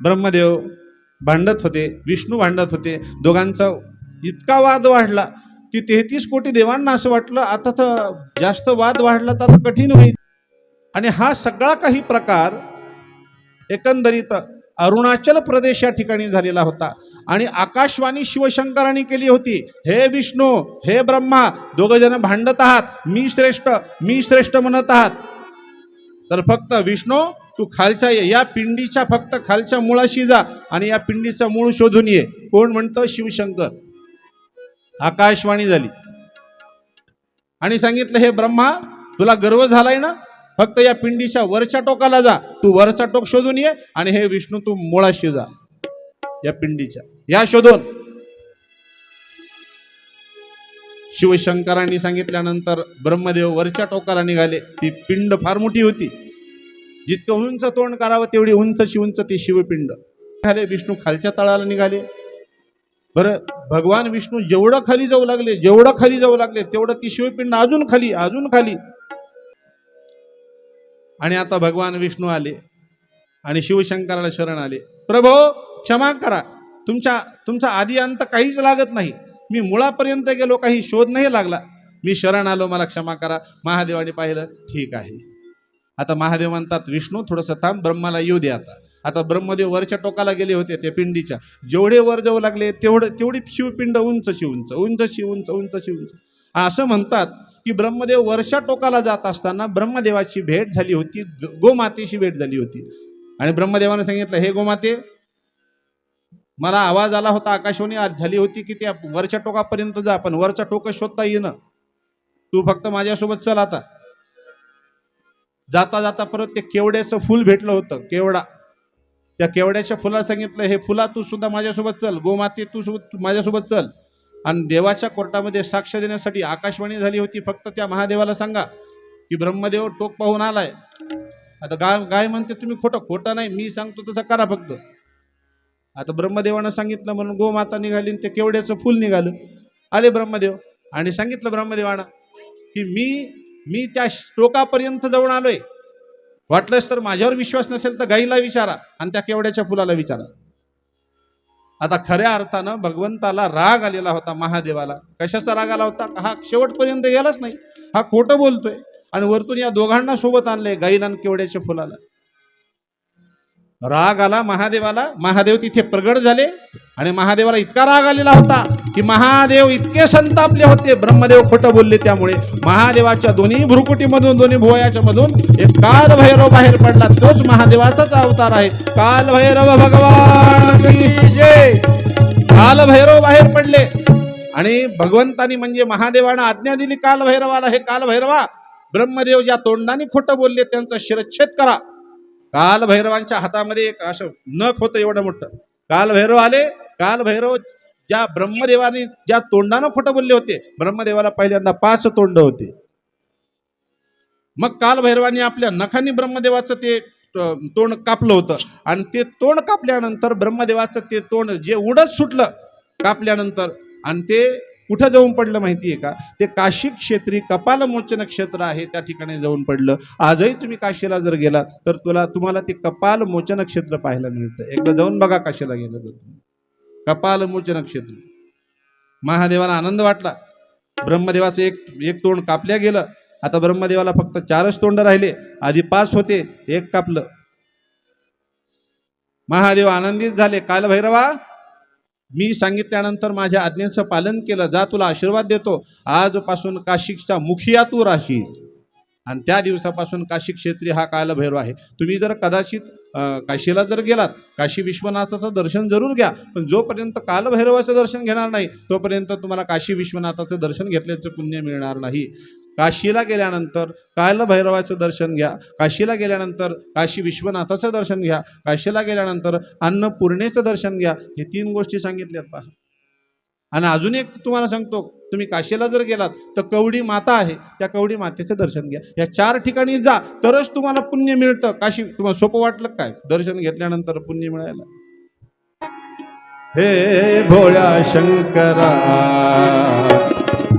ब्रह्मदेव भांडत होते विष्णू भांडत होते दोघांचा इतका वाद वाढला की तेहतीस कोटी देवांना असं वाटलं आता तर जास्त वाद वाढला तर कठीण होईल. आणि हा सगळा काही प्रकार एकंदरीत अरुणाचल प्रदेश या ठिकाणी झालेला होता. आणि आकाशवाणी शिवशंकरांनी केली होती हे विष्णू हे ब्रह्मा दोघं जण भांडत आहात मी श्रेष्ठ मी श्रेष्ठ म्हणत आहात. तर फक्त विष्णू तू खालच्या ये. या पिंडीच्या फक्त खालच्या मुळाशी जा आणि या पिंडीचं मूळ शोधून ये. कोण म्हणतं? शिवशंकर. आकाशवाणी झाली. आणि सांगितलं हे ब्रह्मा तुला गर्व झालाय ना? फक्त या पिंडीच्या वरच्या टोकाला जा. तू वरचा टोक शोधून ये आणि हे विष्णू तू मुळाशी जा. या पिंडीच्या. या शोधून. शिवशंकरांनी सांगितल्यानंतर ब्रह्मदेव वरच्या टोकाला निघाले. ती पिंड फार मोठी होती. जितकं उंच तोंड करावं तेवढी उंचशी उंच ती शिवपिंड. झाले विष्णू खालच्या तळाला निघाले. बरं भगवान विष्णू जेवढं खाली जाऊ लागले जेवढं खाली जाऊ लागले तेवढं ती शिवपिंड अजून खाली अजून खाली. आणि आता भगवान विष्णू आले आणि शिवशंकराला शरण आले. प्रभो क्षमा करा. तुमच्या तुमचा आधी अंत काहीच लागत नाही. मी मुळापर्यंत गेलो काही शोध नाही लागला. मी शरण आलो मला क्षमा करा. महादेवाने पाहिलं ठीक आहे. आता महादेव म्हणतात विष्णू थोडंसं थांब ब्रह्माला येऊ दे आता. आता ब्रह्मदेव वरच्या टोकाला गेले होते त्या पिंडीच्या. जेवढे वर जाऊ लागले तेवढं तेवढी शिवपिंड उंच शिवंच उंच शिवंच उंच असं म्हणतात की ब्रह्मदेव वर्षा टोकाला जात असताना ब्रह्मदेवाची भेट झाली होती गोमातेशी भेट झाली होती. आणि ब्रह्मदेवाने सांगितलं हे गोमाते मला आवाज आला होता आकाशवाणी आज झाली होती की त्या वरच्या टोकापर्यंत जा पण वरच्या टोक शोधता येईन. तू फक्त माझ्यासोबत चल आता. जाता जाता परत ते केवड्याचं फुल भेटलं होतं केवडा. त्या केवड्याच्या फुला सांगितलं हे फुला तू सुद्धा माझ्यासोबत चल गोमाते तू सोबत तू माझ्यासोबत चल. आणि देवाच्या कोर्टामध्ये साक्ष देण्यासाठी आकाशवाणी झाली होती फक्त त्या महादेवाला सांगा की ब्रह्मदेव टोक पाहून आलाय. आता गाय गाय म्हणते तुम्ही खोटं खोटं नाही मी सांगतो तसं करा फक्त. आता ब्रह्मदेवानं सांगितलं म्हणून गोमाता निघाली आणि ते केवड्याचं फुल निघालं. आले ब्रह्मदेव आणि सांगितलं ब्रह्मदेवानं की मी मी त्या टोकापर्यंत जाऊन आलोय. वाटलंच तर माझ्यावर विश्वास नसेल तर गाईला विचारा आणि त्या केवड्याच्या फुलाला विचारा. आता खऱ्या अर्थानं भगवंताला राग आलेला होता महादेवाला. कशाचा राग आला होता? हा शेवटपर्यंत गेलाच नाही. हा खोटं बोलतोय. आणि वरतून या दोघांना सोबत आणले गाईला आणि केवड्याच्या फुलाला. राग आला महादेवाला. महादेव तिथे प्रगट झाले आणि महादेवाला इतका राग आलेला होता की महादेव इतके संतापले होते ब्रह्मदेव खोटं बोलले त्यामुळे. महादेवाच्या दोन्ही भ्रुकुटीमधून दोन्ही भुवयाच्या मधून एक कालभैरव बाहेर पडला. तोच महादेवाचाच अवतार आहे. कालभैरव भगवान कालभैरव बाहेर पडले. आणि भगवंतानी म्हणजे महादेवानं आज्ञा दिली कालभैरवाला हे कालभैरवा ब्रह्मदेव ज्या तोंडाने खोटं बोलले त्यांचा शिरच्छेद करा. कालभैरवांच्या हातामध्ये एक असं नख होतं एवढं मोठं. कालभैरव आले कालभैरव ज्या ब्रह्मदेवाने ज्या तोंडानं खोटं बोलले होते ब्रह्मदेवाला पहिल्यांदा पाच तोंड होते. मग कालभैरवाने आपल्या नखाने ब्रह्मदेवाचं ते तोंड कापलं होतं. आणि ते तोंड कापल्यानंतर ब्रह्मदेवाचं ते तोंड जे उडत सुटलं कापल्यानंतर आणि ते कुठं जाऊन पडलं माहिती आहे का? ते काशी क्षेत्री कपालमोचन क्षेत्र आहे त्या ठिकाणी जाऊन पडलं. आजही तुम्ही काशीला जर गेला तर तुला तुम्हाला ते कपाल मोचन क्षेत्र पाहायला मिळतं. एकदा जाऊन बघा काशीला गेलं तर तुम्ही. कपालमोचन क्षेत्र. महादेवाला आनंद वाटला. ब्रह्मदेवाचं एक एक तोंड कापल्या गेलं. आता ब्रह्मदेवाला फक्त चारच तोंड राहिले. आधी पाच होते एक कापलं. महादेव आनंदित झाले. काल भैरवा मी सांगितल्यानंतर माझ्या आज्ञेचं पालन केलं जा तुला आशीर्वाद देतो. आजपासून काशिकचा मुखिया तू राहशील आणि त्या दिवसापासून काशी क्षेत्री हा कालभैरव आहे. तुम्ही जर कदाचित काशीला जर गेलात काशी विश्वनाथाचं दर्शन जरूर घ्या पण जोपर्यंत कालभैरवाचं दर्शन घेणार नाही तोपर्यंत तुम्हाला काशी विश्वनाथाचं दर्शन घेतल्याचं पुण्य मिळणार नाही. काशीला गेल्यानंतर कालभैरवाचं दर्शन घ्या. काशीला गेल्यानंतर काशी विश्वनाथाचं दर्शन घ्या. काशीला गेल्यानंतर अन्नपूर्णेचं दर्शन घ्या. हे तीन गोष्टी सांगितल्यात पहा. आणि अजून एक तुम्हाला सांगतो. तुम्ही काशीला जर गेलात तर कवडी माता आहे. त्या कवडी मातेचं दर्शन घ्या. या चार ठिकाणी जा तरच तुम्हाला पुण्य मिळतं. काशी तुम्हाला सोपं वाटलं काय? दर्शन घेतल्यानंतर पुण्य मिळायला. हे भोळ्या शंकरा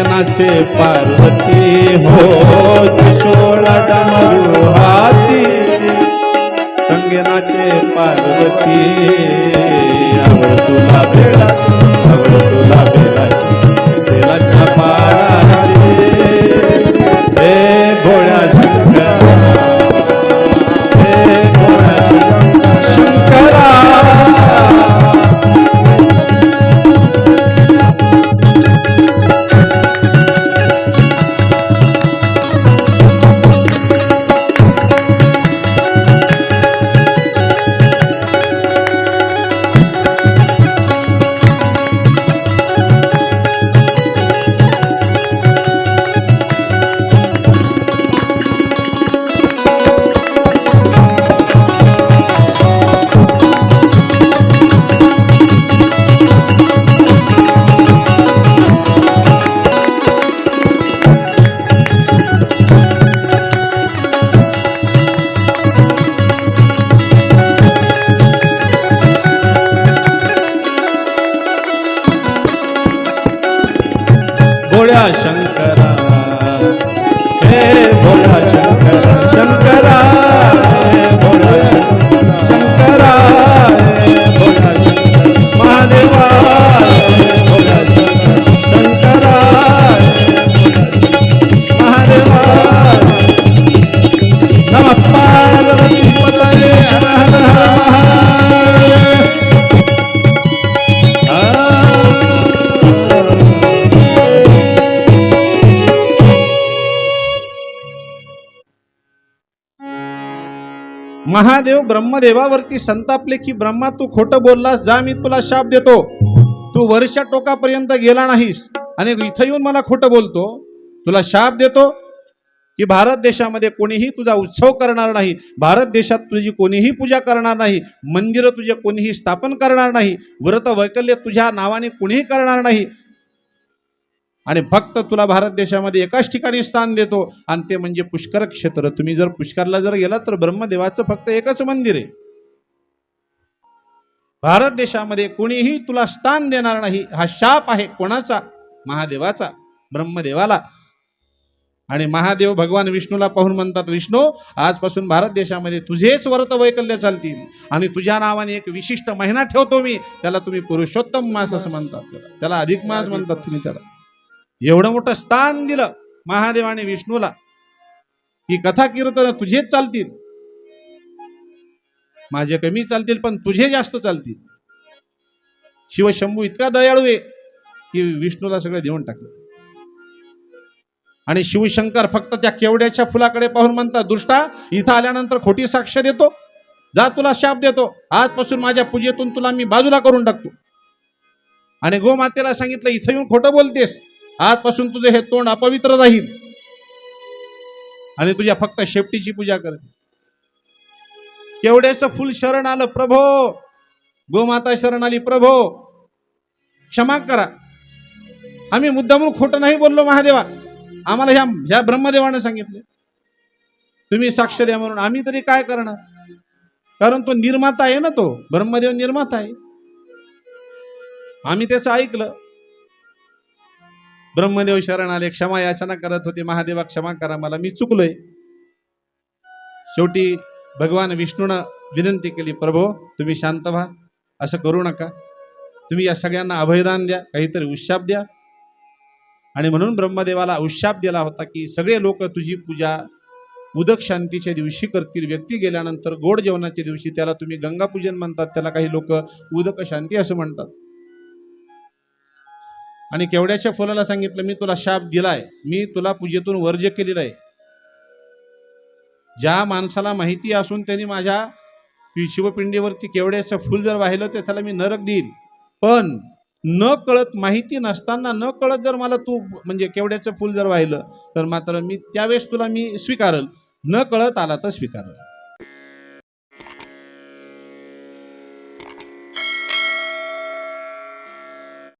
कंगेनाचे पार्वती हो त्रिशूळ डमरू हाती कंगेनाचे पार्वती। आवड तुला बेळा आवड तुला बेलाची बेलाच्या पाराची हे महादेव ब्रह्मदेवावरती संतापले की ब्रह्मा तू खोटं बोललास जा मी तुला शाप देतो. तू वर्षा टोकापर्यंत गेला नाहीस आणि इथं येऊन मला खोटं बोलतो. तुला शाप देतो की भारत देशामध्ये कोणीही तुझा उत्सव करणार नाही. भारत देशात तुझी कोणीही पूजा करणार नाही. मंदिरं तुझे कोणीही स्थापन करणार नाही. व्रत वैकल्य तुझ्या नावाने कोणीही करणार नाही. आणि फक्त तुला भारत देशामध्ये एकाच ठिकाणी स्थान देतो. आणि ते म्हणजे पुष्कर क्षेत्र. तुम्ही जर पुष्करला जर गेलात तर ब्रह्मदेवाचं फक्त एकच मंदिर आहे. भारत देशामध्ये कोणीही तुला स्थान देणार नाही. हा शाप आहे कोणाचा? महादेवाचा ब्रह्मदेवाला. आणि महादेव भगवान विष्णूला पाहून म्हणतात विष्णू आजपासून भारत देशामध्ये तुझेच व्रत वैकल्य चालतील. आणि तुझ्या नावाने एक विशिष्ट महिना ठेवतो मी. त्याला तुम्ही पुरुषोत्तम मास असं म्हणतात. त्याला. त्याला अधिक मास म्हणतात तुम्ही त्याला. एवढं मोठं स्थान दिलं महादेवाने विष्णूला. ही कथा कीर्तन तुझेच चालतील. माझे कमी चालतील पण तुझे जास्त चालतील. शिवशंभू इतका दयाळू आहे की विष्णूला सगळं देऊन टाकलं. आणि शिवशंकर फक्त त्या केवड्याच्या फुलाकडे पाहून म्हणतात दृष्टा इथं आल्यानंतर खोटी साक्ष देतो. जा तुला शाप देतो. आजपासून माझ्या पूजेतून तुला मी बाजूला करून टाकतो. आणि गोमातेला सांगितलं इथं येऊन खोटं बोलतेस. आजपासून तुझे हे तोंड अपवित्र राहील. आणि तुझ्या फक्त शेपटीची पूजा करते. केवढ्याचं फुल शरण आलं प्रभो. गोमाता शरण आली प्रभो. क्षमा करा. आम्ही मुद्दामून खोटं नाही बोललो महादेवा. आम्हाला ह्या ह्या ब्रह्मदेवानं सांगितले. तुम्ही साक्ष द्या म्हणून. आम्ही तरी काय करणार? कारण तो निर्माता आहे ना तो. ब्रह्मदेव निर्माता आहे. आम्ही त्याचं ऐकलं. ब्रह्मदेव शरण आले क्षमा याचना करत होते महादेवा क्षमा करा मला मी चुकलोय. शेवटी भगवान विष्णूनं विनंती केली प्रभो तुम्ही शांत व्हा असं करू नका. तुम्ही या सगळ्यांना अभयदान द्या काहीतरी उशाप द्या. आणि म्हणून ब्रह्मदेवाला उशाप दिला होता की सगळे लोक तुझी पूजा उदक शांतीच्या दिवशी करतील. व्यक्ती गेल्यानंतर गोड जेवणाच्या दिवशी त्याला तुम्ही गंगापूजन म्हणतात त्याला काही लोक उदक शांती असं म्हणतात. आणि केवड्याच्या फुलाला सांगितलं मी तुला शाप दिलाय मी तुला पूजेतून वर्ज केलेलं आहे. ज्या माणसाला माहिती असून त्यांनी माझ्या शिवपिंडीवरती केवड्याचं फुल जर वाहिलं तर त्याला मी नरक देईन. पण न कळत माहिती नसताना न कळत जर मला तू म्हणजे केवड्याचं फुल जर वाहिलं तर मात्र मी त्यावेळेस तुला मी स्वीकारल. न कळत आला तर स्वीकारल.